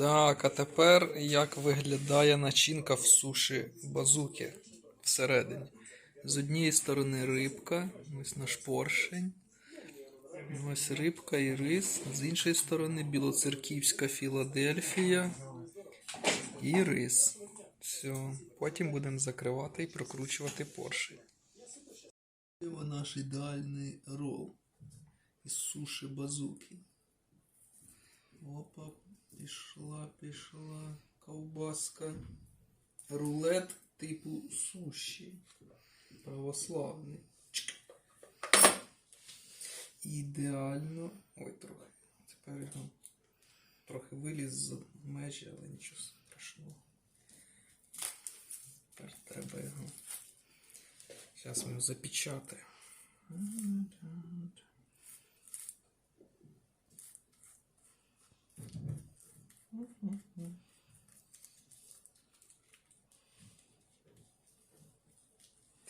Так, а тепер як виглядає начинка в суші базуки всередині. З однієї сторони рибка, ось наш поршень. Ось рибка і рис. З іншої сторони білоцерківська Філадельфія і рис. Все. Потім будемо закривати і прокручувати поршень. Це наш ідеальний рол із суші базуки. Опа, пішла, пішла ковбаска. Рулет типу суші. Православний. Ідеально. Ой, трохи. Тепер його трохи виліз з межі, але нічого страшного. Тепер треба його. Зараз ми запечатаємо.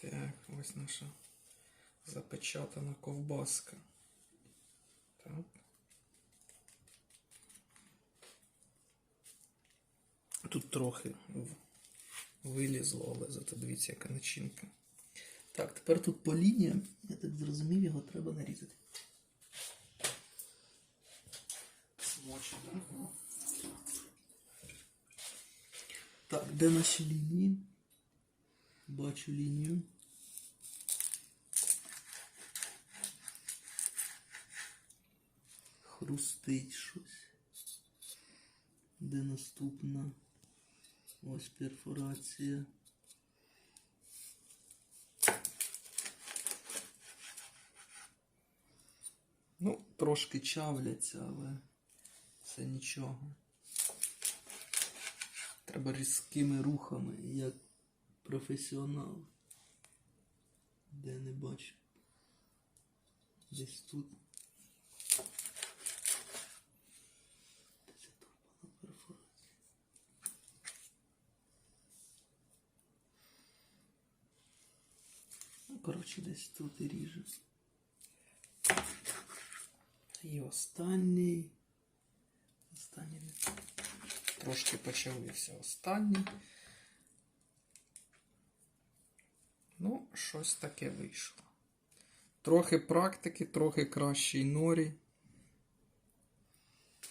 Так, ось наша запечатана ковбаска. Так. Тут трохи вилізло, але зато дивіться, яка начинка. Так, тепер тут по лініям, я так зрозумів, його треба нарізати. Смочено. Так, де наші лінії? Бачу лінію. Хрустить щось. Де наступна? Ось перфорація. Ну, трошки чавляться, але це нічого. Треба різкими рухами, як професіонал. Де не бачу. Десь тут. Це турбана перфорація. Ну, коротше, десь тут і ріже. І останній. Останній трошки почавився останній. Ну, щось таке вийшло. Трохи практики, трохи кращий норі.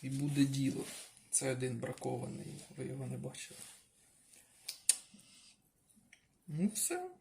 І буде діло. Це один бракований, ви його не бачили. Ну, все.